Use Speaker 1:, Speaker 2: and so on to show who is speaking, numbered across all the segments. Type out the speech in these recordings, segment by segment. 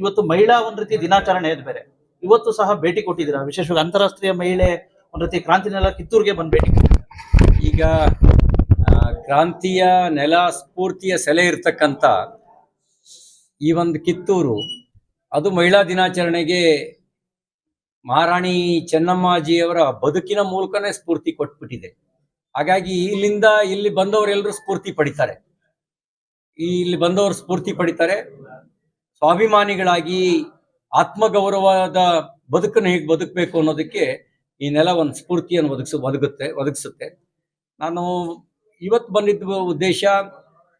Speaker 1: ಇವತ್ತು ಮಹಿಳಾ ಒಂದ್ ರೀತಿ ದಿನಾಚರಣೆ ಬೇರೆ. ಇವತ್ತು ಸಹ ಭೇಟಿ ಕೊಟ್ಟಿದ್ದೀರಾ? ವಿಶೇಷವಾಗಿ ಅಂತಾರಾಷ್ಟ್ರೀಯ ಮಹಿಳೆ ಒಂದ್ ರೀತಿ ಕ್ರಾಂತಿನೆಲ್ಲ ಕಿತ್ತೂರಿಗೆ ಬಂದ್ ಭೇಟಿ.
Speaker 2: ಈಗ ಕ್ರಾಂತಿಯ ನೆಲ ಸ್ಫೂರ್ತಿಯ ಸೆಲೆ ಇರ್ತಕ್ಕಂಥ ಈ ಒಂದು ಕಿತ್ತೂರು, ಅದು ಮಹಿಳಾ ದಿನಾಚರಣೆಗೆ ಮಹಾರಾಣಿ ಚೆನ್ನಮ್ಮಾಜಿಯವರ ಬದುಕಿನ ಮೂಲಕನೇ ಸ್ಫೂರ್ತಿ ಕೊಟ್ಬಿಟ್ಟಿದೆ. ಹಾಗಾಗಿ ಇಲ್ಲಿಂದ ಇಲ್ಲಿ ಬಂದವರೆಲ್ಲರೂ ಸ್ಫೂರ್ತಿ ಪಡಿತಾರೆ. ಇಲ್ಲಿ ಬಂದವರು ಸ್ಫೂರ್ತಿ ಪಡಿತಾರೆ. ಸ್ವಾಭಿಮಾನಿಗಳಾಗಿ ಆತ್ಮಗೌರವದ ಬದುಕನ್ನು ಹೇಗೆ ಬದುಕಬೇಕು ಅನ್ನೋದಕ್ಕೆ ಈ ನೆಲ ಒಂದು ಸ್ಫೂರ್ತಿಯನ್ನು ಒದಗಿಸ, ಒದಗುತ್ತೆ, ಒದಗಿಸುತ್ತೆ. ನಾನು ಇವತ್ತು ಬಂದಿದ್ದ ಉದ್ದೇಶ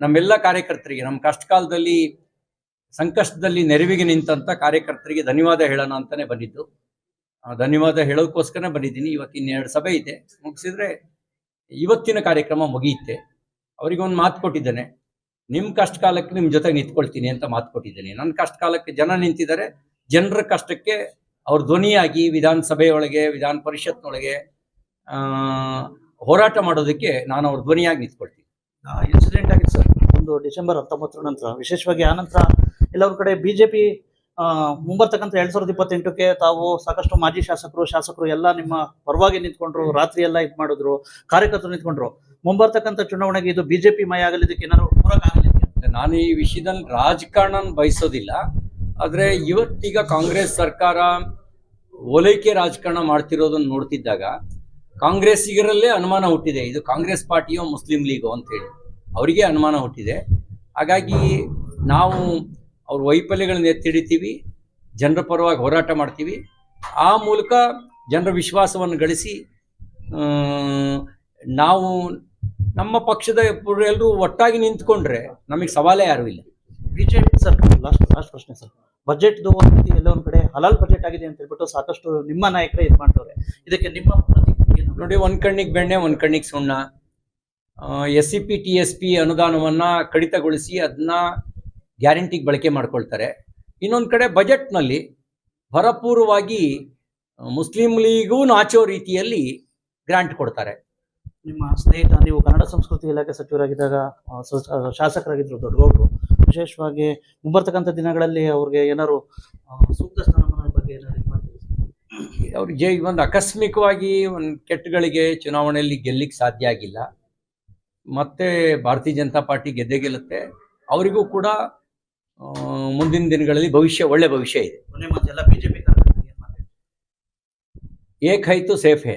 Speaker 2: ನಮ್ಮೆಲ್ಲ ಕಾರ್ಯಕರ್ತರಿಗೆ ನಮ್ಮ ಕಷ್ಟಕಾಲದಲ್ಲಿ, ಸಂಕಷ್ಟದಲ್ಲಿ ನೆರವಿಗೆ ನಿಂತಂತ ಕಾರ್ಯಕರ್ತರಿಗೆ ಧನ್ಯವಾದ ಹೇಳೋಣ ಅಂತಾನೆ ಬಂದಿದ್ದು. ಧನ್ಯವಾದ ಹೇಳೋಕ್ಕೋಸ್ಕರನೇ ಬಂದಿದ್ದೀನಿ. ಇವತ್ತು ಇನ್ನೆರಡು ಸಭೆ ಇದೆ. ಮುಗಿಸಿದ್ರೆ ಇವತ್ತಿನ ಕಾರ್ಯಕ್ರಮ ಮುಗಿಯುತ್ತೆ. ಅವರಿಗೆ ಒಂದು ಮಾತು ಕೊಟ್ಟಿದ್ದೇನೆ. ನಿಮ್ಮ ಕಷ್ಟ ಕಾಲಕ್ಕೆ ನಿಮ್ಮ ಜೊತೆಗೆ ನಿಂತ್ಕೊಳ್ತೀನಿ ಅಂತ ಮಾತು ಕೊಟ್ಟಿದ್ದೀನಿ. ನನ್ನ ಕಷ್ಟ ಕಾಲಕ್ಕೆ ಜನ ನಿಂತಿದ್ದಾರೆ ಜನರ ಕಷ್ಟಕ್ಕೆ ಅವ್ರ ಧ್ವನಿಯಾಗಿ ವಿಧಾನಸಭೆಯೊಳಗೆ, ವಿಧಾನ ಪರಿಷತ್ನೊಳಗೆ ಹೋರಾಟ ಮಾಡೋದಕ್ಕೆ ನಾನು ಅವ್ರ ಧ್ವನಿಯಾಗಿ ನಿಂತ್ಕೊಳ್ತೀನಿ.
Speaker 1: ಇನ್ಸಿಡೆಂಟ್ ಆಗಿದೆ ಸರ್. ಒಂದು ಡಿಸೆಂಬರ್ ಹತ್ತೊಂಬತ್ತರ ನಂತರ, ವಿಶೇಷವಾಗಿ ಆ ನಂತರ ಎಲ್ಲರ ಕಡೆ ಬಿಜೆಪಿ ಮುಂಬರ್ತಕ್ಕಂಥ ಎರಡ್ ಸಾವಿರದ ಇಪ್ಪತ್ತೆಂಟಕ್ಕೆ ತಾವು ಸಾಕಷ್ಟು ಮಾಜಿ ಶಾಸಕರು ಶಾಸಕರು ಎಲ್ಲ ನಿಮ್ಮ ಪರವಾಗಿ ನಿಂತ್ಕೊಂಡ್ರು ರಾತ್ರಿ ಎಲ್ಲ ಇದು ಮಾಡಿದ್ರು, ಕಾರ್ಯಕರ್ತರು ನಿಂತ್ಕೊಂಡ್ರು. ಮುಂಬರ್ತಕ್ಕಂಥ ಚುನಾವಣೆಗೆ ಇದು ಬಿಜೆಪಿ ಮಯ ಆಗಲಿದ್ದಕ್ಕೆ ಏನಾದ್ರು ಪೂರಕ
Speaker 2: ನಾನು ಈ ವಿಷಯದಲ್ಲಿ ರಾಜಕಾರಣ ಬಯಸೋದಿಲ್ಲ, ಆದರೆ ಇವತ್ತೀಗ ಕಾಂಗ್ರೆಸ್ ಸರ್ಕಾರ ಓಲೈಕೆ ರಾಜಕಾರಣ ಮಾಡ್ತಿರೋದನ್ನ ನೋಡ್ತಿದ್ದಾಗ ಕಾಂಗ್ರೆಸ್ಸಿಗರಲ್ಲೇ ಅನುಮಾನ ಹುಟ್ಟಿದೆ. ಇದು ಕಾಂಗ್ರೆಸ್ ಪಾರ್ಟಿಯೋ ಮುಸ್ಲಿಂ ಲೀಗೋ ಅಂತ ಹೇಳಿ ಅವರಿಗೆ ಅನುಮಾನ ಹುಟ್ಟಿದೆ. ಹಾಗಾಗಿ ನಾವು ಅವ್ರ ವೈಫಲ್ಯಗಳನ್ನ ಎತ್ತಿಡಿತೀವಿ ಜನರ ಪರವಾಗಿ ಹೋರಾಟ ಮಾಡ್ತೀವಿ. ಆ ಮೂಲಕ ಜನರ ವಿಶ್ವಾಸವನ್ನು ಗಳಿಸಿ ನಾವು ನಮ್ಮ ಪಕ್ಷದ ಎಲ್ಲರೂ ಒಟ್ಟಾಗಿ ನಿಂತ್ಕೊಂಡ್ರೆ ನಮಗೆ ಸವಾಲೇ ಯಾರು ಇಲ್ಲ.
Speaker 1: ಬಿಜೆಪಿ ಸರ್ ಲಾಸ್ಟ್ ಲಾಸ್ಟ್ ಪ್ರಶ್ನೆ ಸರ್. ಬಜೆಟ್ ಒಂದು ರೀತಿ ಎಲ್ಲ ಒಂದ್ ಕಡೆ ಹಲಾಲ್ ಬಜೆಟ್ ಆಗಿದೆ ಅಂತ ಹೇಳ್ಬಿಟ್ಟು ಸಾಕಷ್ಟು ನಿಮ್ಮ ನಾಯಕರೇ ಇದು ಮಾಡ್ತವ್ರೆ. ಇದಕ್ಕೆ ನಿಮ್ಮ
Speaker 2: ನೋಡಿ ಒಂದ್ ಕಣ್ಣಿಗೆ ಬೆಣ್ಣೆ ಒಂದ್ ಕಣ್ಣಿಗೆ ಸುಣ್ಣ. S C P T S P ಅನುದಾನವನ್ನ ಕಡಿತಗೊಳಿಸಿ ಅದನ್ನ ಗ್ಯಾರಂಟಿಗೆ ಬಳಕೆ ಮಾಡ್ಕೊಳ್ತಾರೆ. ಇನ್ನೊಂದು ಕಡೆ ಬಜೆಟ್ನಲ್ಲಿ ಭರಪೂರ್ವವಾಗಿ ಮುಸ್ಲಿಂ ಲೀಗೂ ನಾಚೋ ರೀತಿಯಲ್ಲಿ ಗ್ರಾಂಟ್ ಕೊಡ್ತಾರೆ.
Speaker 1: ನಿಮ್ಮ ಸ್ನೇಹಿತ ನೀವು ಕನ್ನಡ ಸಂಸ್ಕೃತಿ ಇಲಾಖೆ ಸಚಿವರಾಗಿದ್ದಾಗ ಶಾಸಕರಾಗಿದ್ದರು ದೊಡ್ಡಗೌಡರು. ವಿಶೇಷವಾಗಿ ಮುಂಬರ್ತಕ್ಕಂಥ ದಿನಗಳಲ್ಲಿ ಅವ್ರಿಗೆ ಏನಾದ್ರು ಸೂಕ್ತ ಸ್ಥಾನಮಾನ ಬಗ್ಗೆ ಏನಾದ್ರು?
Speaker 2: ಅವ್ರಿಗೆ ಒಂದು ಆಕಸ್ಮಿಕವಾಗಿ ಒಂದು ಕೆಟ್ಟಗಳಿಗೆ ಚುನಾವಣೆಯಲ್ಲಿ ಗೆಲ್ಲಿಕ್ಕೆ ಸಾಧ್ಯ ಆಗಿಲ್ಲ. ಮತ್ತೆ ಭಾರತೀಯ ಜನತಾ ಪಾರ್ಟಿ ಗೆದ್ದೆ ಗೆಲ್ಲುತ್ತೆ. ಅವರಿಗೂ ಕೂಡ ಮುಂದಿನ ದಿನಗಳಲ್ಲಿ ಭವಿಷ್ಯ ಒಳ್ಳೆ ಭವಿಷ್ಯ ಇದೆ? ಏಕ್ ಹೈತು ಸೇಫ್ ಹೇ.